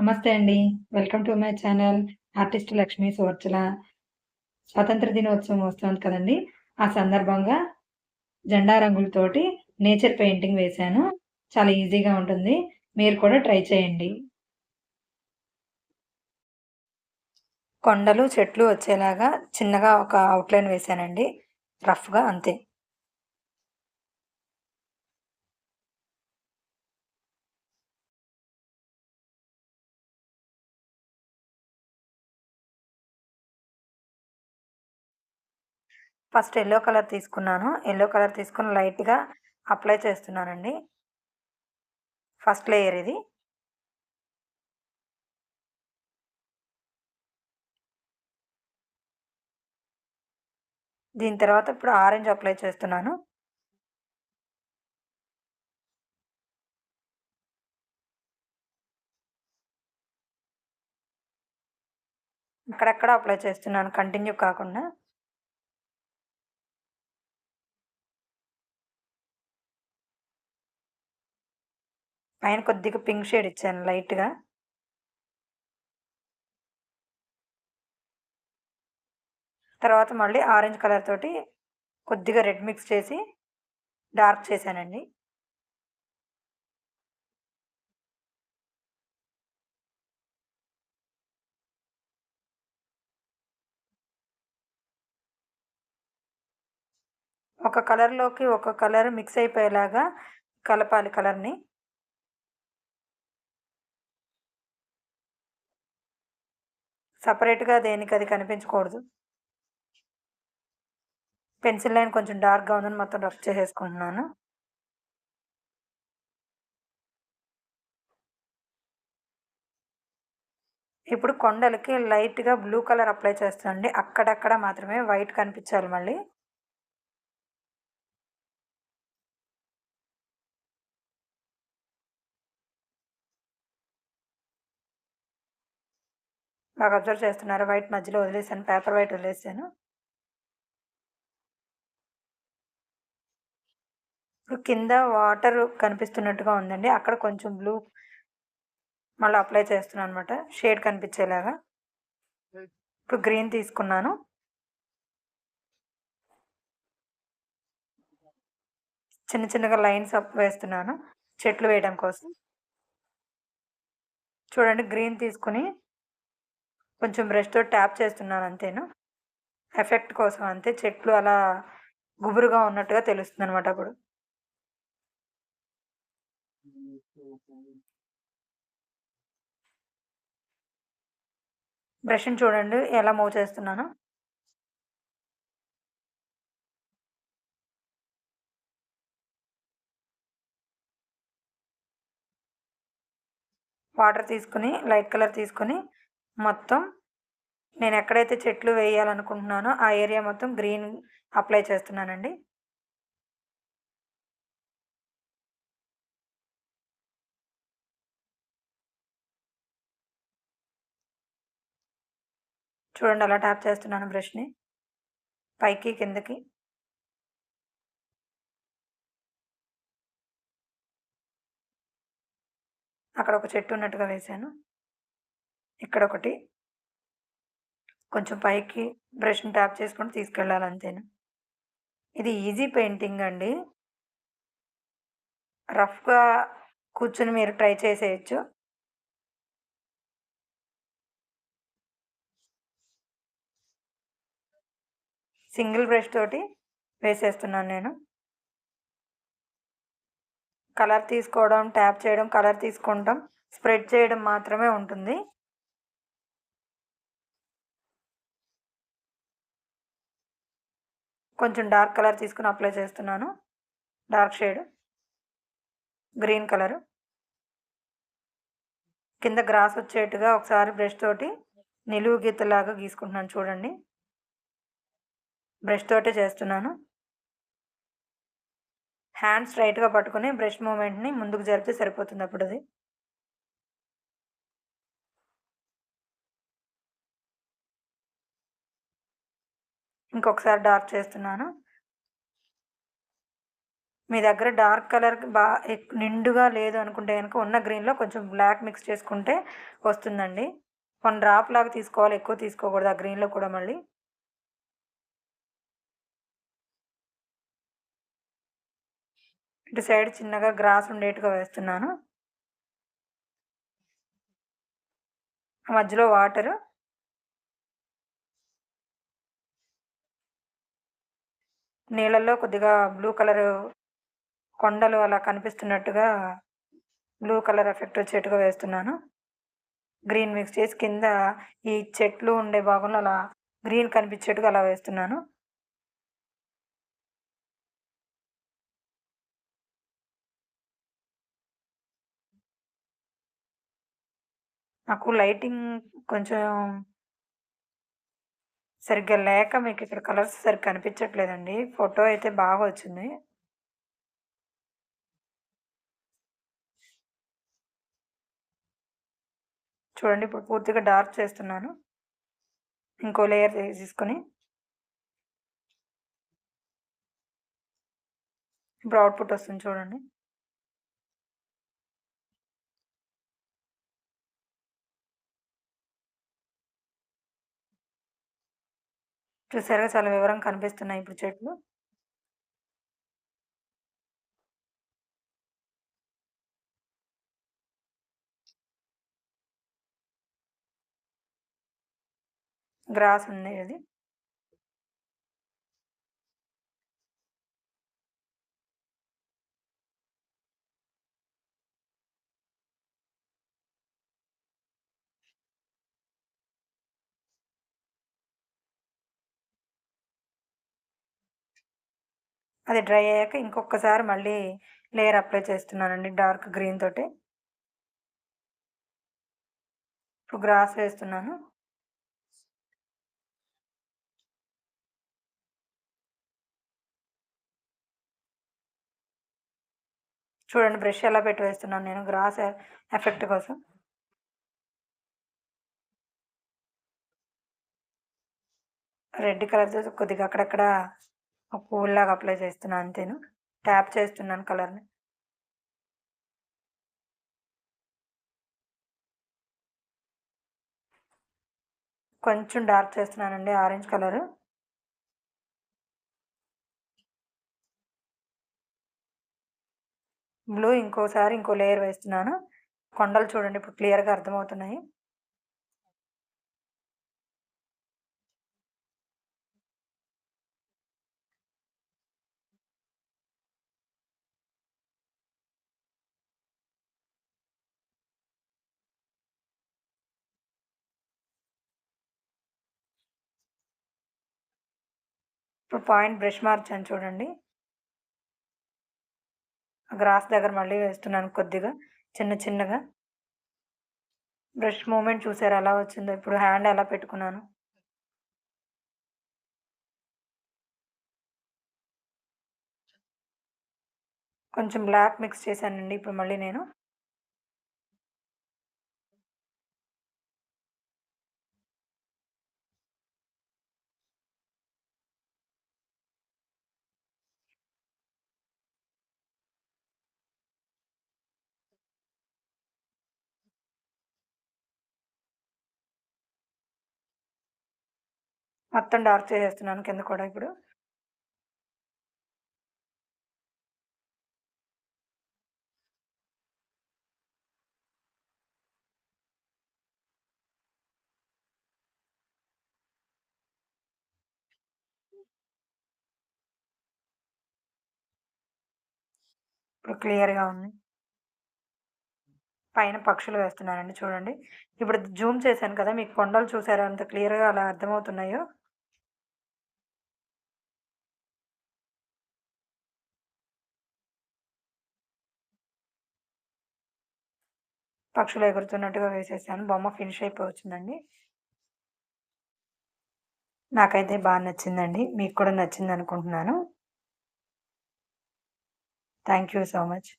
నమస్తే అండి. Welcome to my channel artist Lakshmi Suvarchala. స్వతంత్ర దినోత్సవం వస్తుంది కదండి ఆ సందర్భంగా జెండా రంగులతోటి నేచర్ పెయింటింగ్ వేశాను. చాలా ఈజీగా ఉంటుంది. మీరు కూడా ట్రై చేయండి. కొండలు, చెట్లు వచ్చేలాగా చిన్నగా ఒక అవుట్‌లైన్ వేశానండి. రఫ్‌గా అంతే. ఫస్ట్ ఎల్లో కలర్ తీసుకున్నాను. ఎల్లో కలర్ తీసుకుని లైట్‌గా అప్లై చేస్తున్నానండి. ఫస్ట్ లేయర్ ఇది. దీని తర్వాత ఇప్పుడు ఆరెంజ్ అప్లై చేస్తున్నాను. అక్కడక్కడ అప్లై చేస్తున్నాను కంటిన్యూ కాకుండా. పైన కొద్దిగా పింక్ షేడ్ ఇచ్చాను లైట్‌గా. తర్వాత మళ్ళీ ఆరెంజ్ కలర్ తోటి కొద్దిగా రెడ్ మిక్స్ చేసి డార్క్ చేశానండి. ఒక కలర్‌లోకి ఒక కలర్ మిక్స్ అయిపోయేలాగా కలపాలి కలర్‌ని. సెపరేట్‌గా దేనికది కనిపించకూడదు. పెన్సిల్ లైన్ కొంచెం డార్క్‌గా ఉందని మొత్తం రఫ్ చేసేసుకుంటున్నాను. ఇప్పుడు కొండలకి లైట్‌గా బ్లూ కలర్ అప్లై చేస్తుంది అక్కడక్కడ మాత్రమే వైట్ కనిపించాలి మళ్ళీ. బాగా అబ్జర్వ్ చేస్తున్నారు వైట్ మధ్యలో వదిలేసాను. పేపర్ వైట్ వదిలేసాను. ఇప్పుడు కింద వాటర్ కనిపిస్తున్నట్టుగా ఉందండి. అక్కడ కొంచెం బ్లూ మళ్ళీ అప్లై చేస్తున్నాను అనమాట షేడ్ కనిపించేలాగా. ఇప్పుడు గ్రీన్ తీసుకున్నాను. చిన్న చిన్నగా లైన్స్ వేస్తున్నాను. చెట్లు వేయడం కోసం. చూడండి గ్రీన్ తీసుకొని కొంచెం బ్రష్‌తో ట్యాప్ చేస్తున్నాను అంతేను. ఎఫెక్ట్ కోసం అంతే. చెట్లు అలా గుబురుగా ఉన్నట్టుగా తెలుస్తుంది అనమాట అప్పుడు. బ్రష్‌ని చూడండి ఎలా మూవ్ చేస్తున్నాను వాటర్ తీసుకొని లైట్ కలర్ తీసుకొని మొత్తం నేను ఎక్కడైతే చెట్లు వేయాలనుకుంటున్నానో ఆ ఏరియా మొత్తం గ్రీన్ అప్లై చేస్తున్నానండి. చూడండి అలా ట్యాప్ చేస్తున్నాను బ్రష్‌ని. పైకి, కిందకి. అక్కడ ఒక చెట్టు ఉన్నట్టుగా వేశాను. ఇక్కడ ఒకటి కొంచెం పైకి బ్రష్‌ని ట్యాప్ చేసుకొని తీసుకెళ్ళాలి అంతేనా ఇది ఈజీ పెయింటింగ్ అండి. రఫ్‌గా కూర్చొని మీరు ట్రై చేసేయొచ్చు. సింగిల్ బ్రష్ తోటి వేసేస్తున్నాను నేను. కలర్ తీసుకోవడం, ట్యాప్ చేయడం, కలర్ తీసుకుంటాం, స్ప్రెడ్ చేయడం మాత్రమే ఉంటుంది. కొంచెం డార్క్ కలర్ తీసుకొని అప్లై చేస్తున్నాను. Dark shade. Green colour. కింద గ్రాస్ వచ్చేట్టుగా ఒకసారి బ్రష్ తోటి నిలువు గీతలాగా గీసుకుంటున్నాను చూడండి. బ్రష్ తోటే చేస్తున్నాను. హ్యాండ్ స్ట్రైట్గా పట్టుకొని బ్రష్ మూమెంట్ని ముందుకు జరిపితే సరిపోతుంది అప్పుడు అది ఇంకొకసారి డార్క్ చేస్తున్నాను. మీ దగ్గర డార్క్ కలర్ బా నిండుగా లేదు అనుకుంటే కనుక ఉన్న గ్రీన్లో కొంచెం బ్లాక్ మిక్స్ చేసుకుంటే వస్తుందండి. వన్ డ్రాప్ లాగా తీసుకోవాలి ఎక్కువ తీసుకోకూడదు ఆ గ్రీన్లో కూడా మళ్ళీ. ఇటు సైడ్ చిన్నగా గ్రాస్ ఉండేట్టుగా వేస్తున్నాను. మధ్యలో వాటరు నీళ్ళల్లో కొద్దిగా బ్లూ కలర్ కొండలు అలా కనిపిస్తున్నట్టుగా బ్లూ కలర్ ఎఫెక్ట్ వచ్చేట్టుగా వేస్తున్నాను. గ్రీన్ మిక్స్ చేసి కింద ఈ చెట్లు ఉండే భాగంలో అలా గ్రీన్ కనిపించేట్టుగా అలా వేస్తున్నాను. నాకు లైటింగ్ కొంచెం సరిగ్గా లేక మీకు ఇక్కడ కలర్స్ సరిగ్గా కనిపించట్లేదండి. ఫోటో అయితే బాగా వచ్చింది. చూడండి ఇప్పుడు పూర్తిగా డార్క్ చేస్తున్నాను. ఇంకో లేయర్ తీసుకొని. ఇప్పుడు అవుట్పుట్ వస్తుంది చూడండి. చూసారుగా చాలా వివరంగా కనిపిస్తున్నాయి ఇప్పుడు చెట్లు. గ్రాస్ ఉంది అది. అది డ్రై అయ్యాక ఇంకొకసారి మళ్ళీ లేయర్ అప్లై చేస్తున్నానండి డార్క్ గ్రీన్ తోటి. ఇప్పుడు గ్రాస్ వేస్తున్నాను. చూడండి బ్రష్ ఎలా పెట్టి వేస్తున్నాను నేను గ్రాస్ ఎఫెక్ట్ కోసం. రెడ్ కలర్తో కొద్దిగా అక్కడక్కడ పూల్లాగా అప్లై చేస్తున్నాను అంతేను. ట్యాప్ చేస్తున్నాను కలర్ని. కొంచెం డార్క్ చేస్తున్నానండి ఆరెంజ్ కలరు. బ్లూ ఇంకోసారి ఇంకో లేయర్ వేస్తున్నాను. కొండలు చూడండి ఇప్పుడు క్లియర్గా అర్థమవుతున్నాయి. ఇప్పుడు పాయింట్ బ్రష్ మార్చాను చూడండి. గ్రాస్ దగ్గర మళ్ళీ వేస్తున్నాను కొద్దిగా చిన్న చిన్నగా. బ్రష్ మూమెంట్ చూసారు ఎలా వచ్చిందో? ఇప్పుడు హ్యాండ్ ఎలా పెట్టుకున్నాను? కొంచెం బ్లాక్ మిక్స్ చేశానండి ఇప్పుడు మళ్ళీ నేను. మొత్తం డార్క్ చేసేస్తున్నాను కింద కూడా ఇప్పుడు. ఇప్పుడు క్లియర్గా ఉంది. పైన పక్షులు వేస్తున్నానండి చూడండి. ఇప్పుడు జూమ్ చేశాను కదా మీకు కొండలు చూసారా? అంత క్లియర్గా అలా అర్థమవుతున్నాయో? పక్షులు ఎగురుతున్నట్టుగా వేసేసాను. బొమ్మ ఫినిష్ అయిపోవచ్చిందండి. నాకైతే బాగా నచ్చిందండి. మీకు కూడా నచ్చింది అనుకుంటున్నాను థ్యాంక్ యూ సో మచ్